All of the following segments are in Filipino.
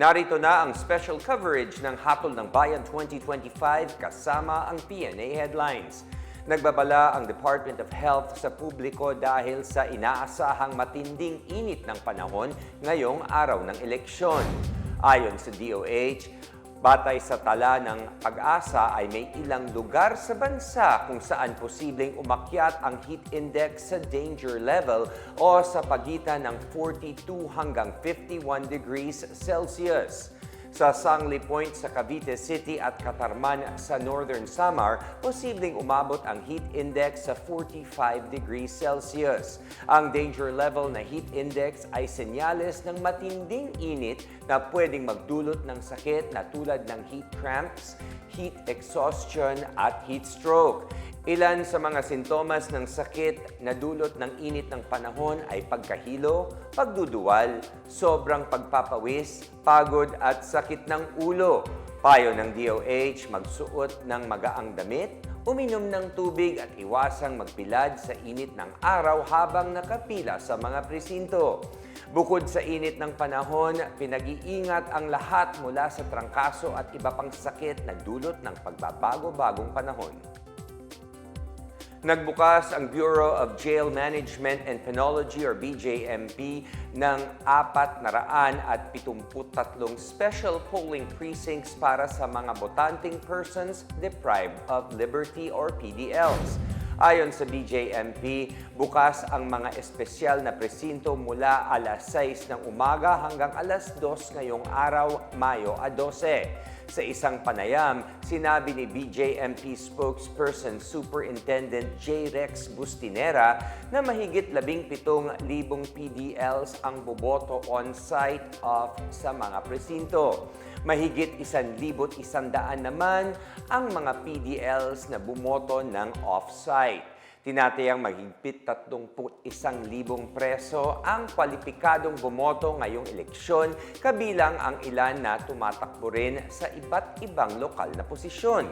Narito na ang special coverage ng Hatol ng Bayan 2025 kasama ang PNA headlines. Nagbabala ang Department of Health sa publiko dahil sa inaasahang matinding init ng panahon ngayong araw ng eleksyon. Ayon sa DOH, Batay sa tala ng pag-asa ay may ilang lugar sa bansa kung saan posibleng umakyat ang heat index sa danger level o sa pagitan ng 42 hanggang 51 degrees Celsius. Sa Sangli Point sa Cavite City at Katarman sa Northern Samar, posibleng umabot ang heat index sa 45 degrees Celsius. Ang danger level na heat index ay senyales ng matinding init na pwedeng magdulot ng sakit na tulad ng heat cramps, heat exhaustion at heat stroke. Ilan sa mga sintomas ng sakit na dulot ng init ng panahon ay pagkahilo, pagduduwal, sobrang pagpapawis, pagod at sakit ng ulo. Payo ng DOH, magsuot ng magaang damit, uminom ng tubig at iwasang magbilad sa init ng araw habang nakapila sa mga presinto. Bukod sa init ng panahon, pinag-iingat ang lahat mula sa trangkaso at iba pang sakit na dulot ng pagbabago-bagong panahon. Nagbukas ang Bureau of Jail Management and Penology or BJMP ng 473 special polling precincts para sa mga botanting persons deprived of liberty or PDLs. Ayon sa BJMP, bukas ang mga espesyal na presinto mula alas 6 ng umaga hanggang alas 2 ngayong araw, Mayo a 12. Sa isang panayam, sinabi ni BJMP spokesperson Superintendent J. Rex Bustinera na mahigit 17,000 PDLs ang boboto on-site of sa mga presinto. Mahigit 1,100 naman ang mga PDLs na bumoto ng off-site. Tinatayang mahigpit 31,000 preso ang kwalipikadong bumoto ngayong eleksyon, kabilang ang ilan na tumatakbo rin sa iba't ibang lokal na posisyon.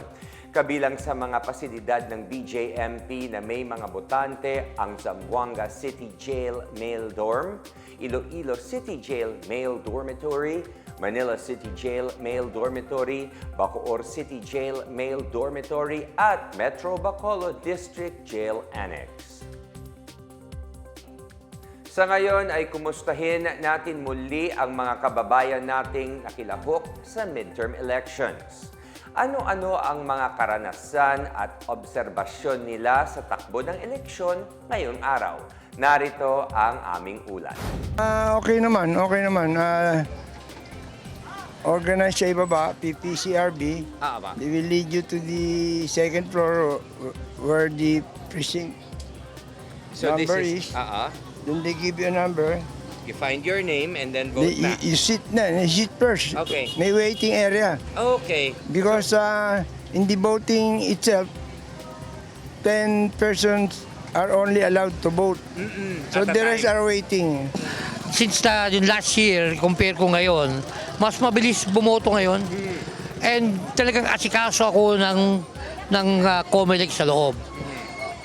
Kabilang sa mga pasilidad ng BJMP na may mga botante ang Zamboanga City Jail Male Dorm, Iloilo City Jail Male Dormitory, Manila City Jail Male Dormitory, Bacoor City Jail Male Dormitory at Metro Bacolod District Jail Annex. Sa ngayon ay kumustahin natin muli ang mga kababayan nating nakilahok sa midterm elections. Ano-ano ang mga karanasan at obserbasyon nila sa takbo ng eleksyon ngayong araw? Narito ang aming ulat. Ah, okay naman, okay naman. Ah, organized sa ibaba, PPCRB. Ah, ba? They will lead you to the second floor wh- where the precinct number is. uh Then they give you a number. you find your name and then They, you, you sit na, you sit first. Okay. May waiting area. Okay. Because uh, in the voting itself, 10 persons are only allowed to vote. So At the rest time. are waiting. Since na yung last year, compare ko ngayon, mas mabilis bumoto ngayon. And talagang asikaso ako ng ng uh, Comelec sa loob.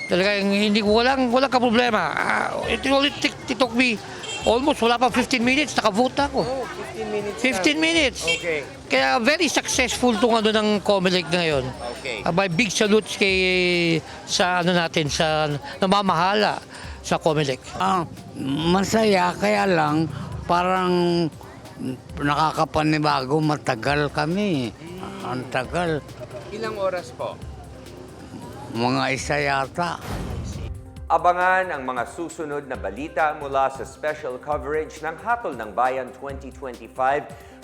Talagang hindi ko walang walang ka problema. Ah, it only took, it took me almost wala pa 15 minutes nakavote na ako. Oh, 15 minutes 15 minutes. Okay. Kaya very successful tong ano ng Comelec ngayon. Okay. Uh, my big salute kay sa ano natin sa namamahala sa Comelec. Ah, masaya kaya lang parang nakakapanibago matagal kami. Ang tagal. Ilang oras po? Mga isa yata. Abangan ang mga susunod na balita mula sa special coverage ng Hatol ng Bayan 2025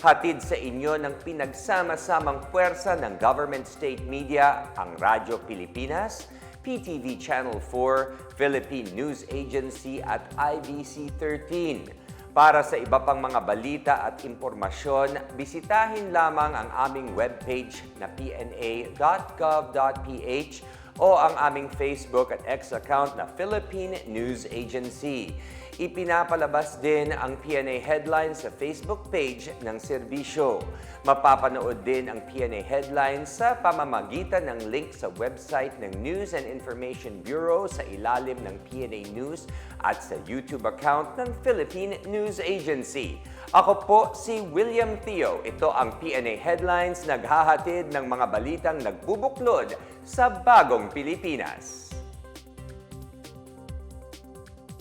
hatid sa inyo ng pinagsama-samang puwersa ng government state media, ang Radyo Pilipinas, PTV Channel 4, Philippine News Agency at IBC 13. Para sa iba pang mga balita at impormasyon, bisitahin lamang ang aming webpage na pna.gov.ph o ang aming Facebook at X account na Philippine News Agency. Ipinapalabas din ang PNA headlines sa Facebook page ng serbisyo. Mapapanood din ang PNA headlines sa pamamagitan ng link sa website ng News and Information Bureau sa ilalim ng PNA News at sa YouTube account ng Philippine News Agency. Ako po si William Theo. Ito ang PNA Headlines naghahatid ng mga balitang nagbubuklod sa bagong Pilipinas.